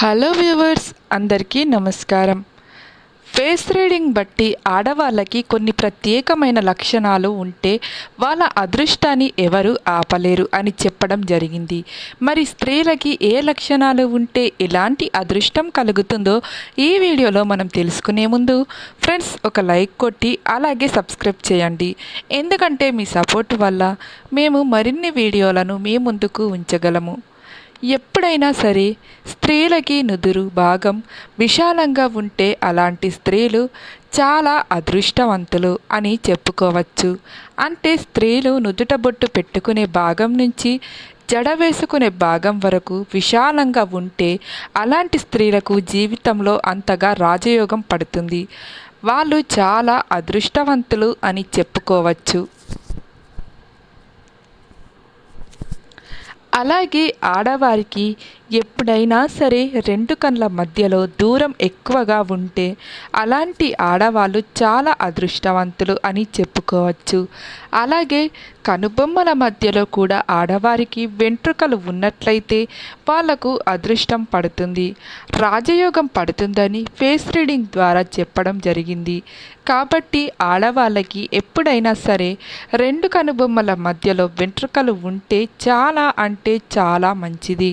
Hello viewers అందరికీ నమస్కారం. Face reading బట్టి ఆడవాళ్ళకి కొన్ని ప్రత్యేకమైన లక్షణాలు ఉంటే వాళ్ళ అదృష్టాన్ని ఎవరు ఆపలేరు అని చెప్పడం జరిగింది. మరి స్త్రీలకి ఏ లక్షణాలు ఉంటే ఎలాంటి అదృష్టం కలుగుతుందో ఈ వీడియోలో మనం తెలుసుకునే ముందు ఫ్రెండ్స్ ఒక లైక్ కొట్టి అలాగే సబ్స్క్రైబ్ చేయండి. ఎందుకంటే మీ సపోర్ట్ వల్ల మేము మరిన్ని వీడియోలను మీ ముందుకు ఉంచగలము. ఎప్పుడైనా సరే స్త్రీలకి నుదురు భాగం విశాలంగా ఉంటే అలాంటి స్త్రీలు చాలా అదృష్టవంతులు అని చెప్పుకోవచ్చు. అంటే స్త్రీలు నుదుట బొట్టు పెట్టుకునే భాగం నుంచి జడ వేసుకునే భాగం వరకు విశాలంగా ఉంటే అలాంటి స్త్రీలకు జీవితంలో అంతగా రాజయోగం పడుతుంది. వాళ్ళు చాలా అదృష్టవంతులు అని చెప్పుకోవచ్చు. అలాగే ఆడవారికి ఎప్పుడైనా సరే రెండు కళ్ళ మధ్యలో దూరం ఎక్కువగా ఉంటే అలాంటి ఆడవాళ్ళు చాలా అదృష్టవంతులు అని చెప్పుకోవచ్చు. అలాగే కనుబొమ్మల మధ్యలో కూడా ఆడవారికి వెంట్రుకలు ఉన్నట్లయితే వాళ్ళకు అదృష్టం పడుతుంది. రాజయోగం పడుతుందని ఫేస్ రీడింగ్ ద్వారా చెప్పడం జరిగింది. కాబట్టి ఆడవాళ్ళకి ఎప్పుడైనా సరే రెండు కనుబొమ్మల మధ్యలో వెంట్రుకలు ఉంటే చాలా అంటే చాలా మంచిది.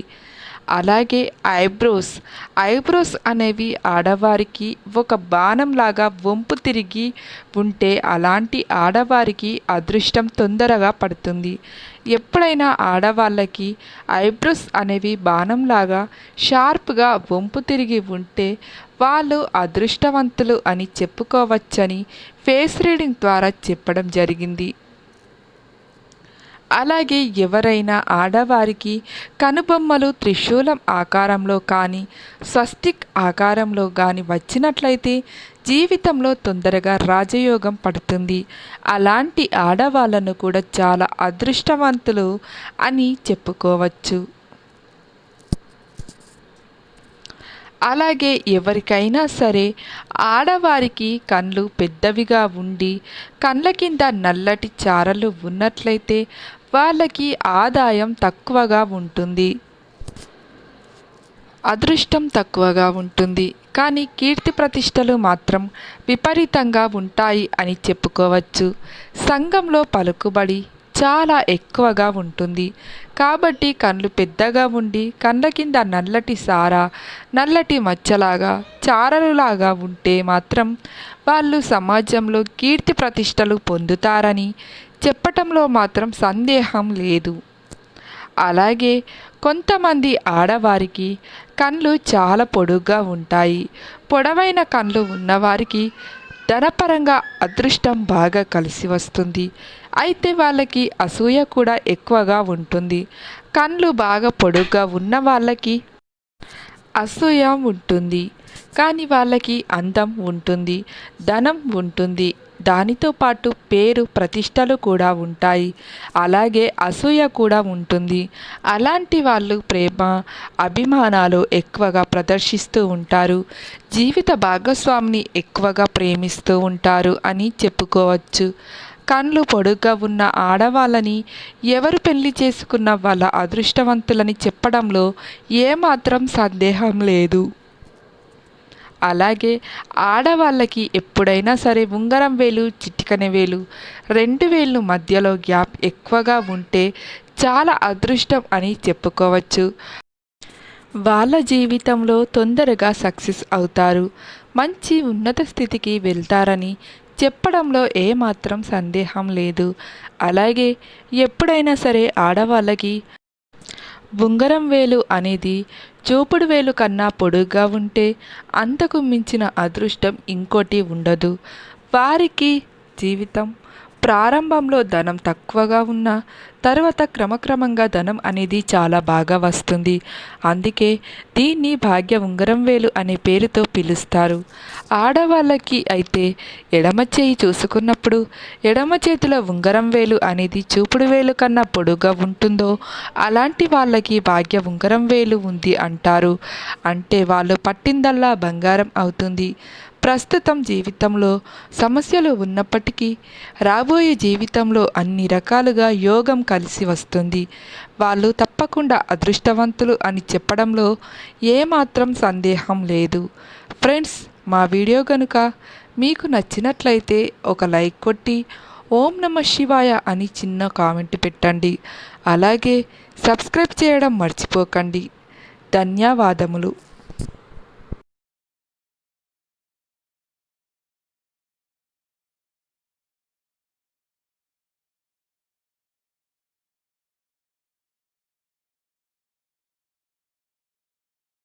అలాగే ఐబ్రోస్. ఐబ్రోస్ అనేవి ఆడవారికి ఒక బాణంలాగా వంపు తిరిగి ఉంటే అలాంటి ఆడవారికి అదృష్టం తొందరగా పడుతుంది. ఎప్పుడైనా ఆడవాళ్ళకి ఐబ్రోస్ అనేవి బాణంలాగా షార్ప్గా వంపు తిరిగి ఉంటే వాళ్ళు అదృష్టవంతులు అని చెప్పుకోవచ్చని ఫేస్ రీడింగ్ ద్వారా చెప్పడం జరిగింది. అలాగే ఎవరైనా ఆడవారికి కనుబొమ్మలు త్రిశూలం ఆకారంలో కానీ స్వస్తిక్ ఆకారంలో కానీ వచ్చినట్లయితే జీవితంలో తొందరగా రాజయోగం పడుతుంది. అలాంటి ఆడవాళ్ళను కూడా చాలా అదృష్టవంతులు అని చెప్పుకోవచ్చు. అలాగే ఎవరికైనా సరే ఆడవారికి కళ్ళు పెద్దవిగా ఉండి కళ్ళ కింద నల్లటి చారలు ఉన్నట్లయితే వాళ్ళకి ఆదాయం తక్కువగా ఉంటుంది. అదృష్టం తక్కువగా ఉంటుంది. కానీ కీర్తి ప్రతిష్టలు మాత్రం విపరీతంగా ఉంటాయి అని చెప్పుకోవచ్చు. సంఘంలో పలుకుబడి చాలా ఎక్కువగా ఉంటుంది. కాబట్టి కళ్ళు పెద్దగా ఉండి కళ్ళ కింద నల్లటి సారా నల్లటి మచ్చలాగా చారలులాగా ఉంటే మాత్రం వాళ్ళు సమాజంలో కీర్తి ప్రతిష్టలు పొందుతారని చెప్పటంలో మాత్రం సందేహం లేదు. అలాగే కొంతమంది ఆడవారికి కళ్ళు చాలా పొడుగ్గా ఉంటాయి. పొడవైన కళ్ళు ఉన్నవారికి ధనపరంగా అదృష్టం బాగా కలిసి వస్తుంది. అయితే వాళ్ళకి అసూయ కూడా ఎక్కువగా ఉంటుంది. కళ్ళు బాగా పొడుగ్గా ఉన్న వాళ్ళకి అసూయ ఉంటుంది. కానీ వాళ్ళకి అందం ఉంటుంది ధనం ఉంటుంది. దానితో పాటు పేరు ప్రతిష్టలు కూడా ఉంటాయి. అలాగే అసూయ కూడా ఉంటుంది. అలాంటి వాళ్ళు ప్రేమ అభిమానాలు ఎక్కువగా ప్రదర్శిస్తూ ఉంటారు. జీవిత భాగస్వామిని ఎక్కువగా ప్రేమిస్తూ ఉంటారు అని చెప్పుకోవచ్చు. కండ్లు పొడుగ్గా ఉన్న ఆడవాళ్ళని ఎవరు పెళ్ళి చేసుకున్న వాళ్ళ అదృష్టవంతులని చెప్పడంలో ఏమాత్రం సందేహం లేదు. అలాగే ఆడవాళ్ళకి ఎప్పుడైనా సరే ఉంగరం వేలు చిటికన వేలు రెండు వేలు మధ్యలో గ్యాప్ ఎక్కువగా ఉంటే చాలా అదృష్టం అని చెప్పుకోవచ్చు. వాళ్ళ జీవితంలో తొందరగా సక్సెస్ అవుతారు మంచి ఉన్నత స్థితికి వెళ్తారని చెప్పడంలో ఏమాత్రం సందేహం లేదు. అలాగే ఎప్పుడైనా సరే ఆడవాళ్ళకి ఉంగరం వేలు అనేది చూపుడు వేలు కన్నా పొడుగ్గా ఉంటే అంతకు మించిన అదృష్టం ఇంకోటి ఉండదు. వారికి జీవితం ప్రారంభంలో ధనం తక్కువగా ఉన్న తర్వాత క్రమక్రమంగా ధనం అనేది చాలా బాగా వస్తుంది. అందుకే దీన్ని భాగ్య ఉంగరం వేలు అనే పేరుతో పిలుస్తారు. ఆడవాళ్ళకి అయితే ఎడమ చేయి చూసుకున్నప్పుడు ఎడమ చేతిలో ఉంగరం వేలు అనేది చూపుడు వేలు కన్నా పొడుగా ఉంటుందో అలాంటి వాళ్ళకి భాగ్య ఉంగరం వేలు ఉంది అంటారు. అంటే వాళ్ళు పట్టిందల్లా బంగారం అవుతుంది. ప్రస్తుతం జీవితంలో సమస్యలు ఉన్నప్పటికీ రాబోయే జీవితంలో అన్ని రకాలుగా యోగం కలిసి వస్తుంది. వాళ్ళు తప్పకుండా అదృష్టవంతులు అని చెప్పడంలో ఏమాత్రం సందేహం లేదు. ఫ్రెండ్స్ మా వీడియో కనుక మీకు నచ్చినట్లయితే ఒక లైక్ కొట్టి ఓం నమ శివాయ అని చిన్న కామెంట్ పెట్టండి. అలాగే సబ్స్క్రైబ్ చేయడం మర్చిపోకండి. ధన్యవాదములు.